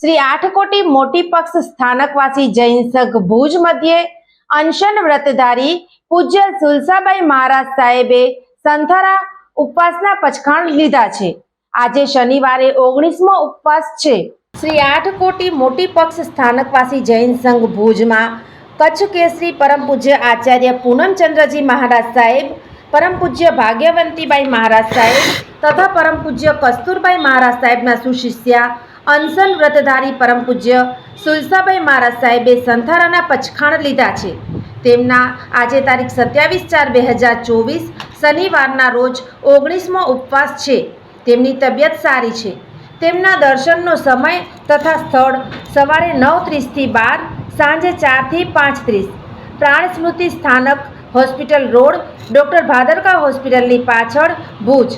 Shri Athkoti મોટી પક્ષ સ્થાનકવાસી જૈન સંઘ ભુજ મધ્યે અનશન વ્રતધારી પૂજ્ય સુલસાબાઈ મહારાજ સાહેબે સંથારા ઉપવાસના પચખાણ લીધા છે. આજે શનિવારે ઓગણીસમો ઉપવાસ છે. શ્રી આઠકોટી મોટી પક્ષ સ્થાનકવાસી જૈન સંઘ ભુજમાં કચ્છ કેસરી પરમ પૂજ્ય આચાર્ય પૂનમચંદ્રજી મહારાજ સાહેબ, પરમ પૂજ્ય ભાગ્યવંતીબાઈ મહારાજ સાહેબ તથા પરમ પૂજ્ય કસ્તુરબાઈ મહારાજ સાહેબના સુશિષ્યા અનશન વ્રતધારી પરમ પૂજ્ય સુલસાભાઈ મહારાજ સાહેબે સંથારાના પચખાણ લીધા છે. તેમના આજે તારીખ સત્યાવીસ ચાર બે હજાર ચોવીસ શનિવારના રોજ ઓગણીસમો ઉપવાસ છે. તેમની તબિયત સારી છે. તેમના દર્શનનો સમય તથા સ્થળ સવારે નવ ત્રીસથી બાર, સાંજે ચારથી પાંચ ત્રીસ Pran Smriti Sthanak hospital road, doctor Bhadarka હોસ્પિટલની પાછળ ભુજ.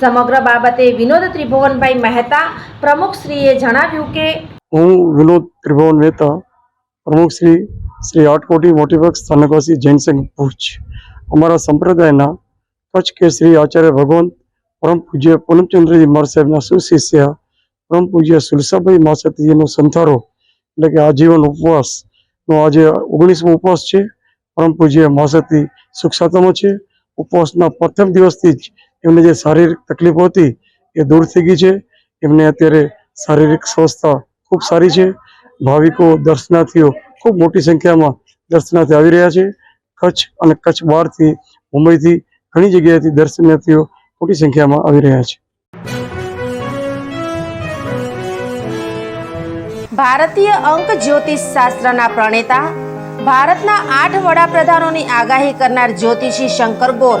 સમગ્ર બાબતે વિનોદ ત્રિભુવનભાઈ મહેતા પ્રમુખશ્રીએ જણાવ્યું કે હું વિનોદ ત્રિભુવન મહેતા પ્રમુખશ્રી શ્રી આટકોટી મોટીબગ સ્થાનકવાસી જૈન ભુજ. અમારા સંપ્રદાયના કચ્છ કે શ્રી આચાર્ય ભગવાન પરમ પૂજ્ય પૂનમચંદ્રજી મહારાજ સાહેબના સુશિષ્ય, પરમ પૂજ્ય સુલસાભાઈ માસતીજીનો સંથારો, એટલે કે આજીવન ઉપવાસનો આજે ઓગણીસમો ઉપવાસ છે. પરમ પૂજ્ય માસતી સુખસાતમો છે. ઉપવાસના પ્રથમ દિવસથી જ એમને જે શારીરિક તકલીફો હતી એ દૂર થઈ ગઈ છે. એમને અત્યારે શારીરિક સ્વસ્થતા ખૂબ સારી છે. ભાવિકો દર્શનાર્થીઓ ખૂબ મોટી સંખ્યામાં દર્શનાર્થી આવી રહ્યા છે. કચ્છ અને કચ્છ બહારથી, મુંબઈથી ઘણી જગ્યાએથી દર્શનાર્થીઓ મોટી સંખ્યામાં આવી રહ્યા છે. ભારતીય અંક જ્યોતિષ શાસ્ત્રના પ્રણેતા, ભારતના આઠ વડાપ્રધાનોની આગાહી કરનાર જ્યોતિષી શંકર ગોર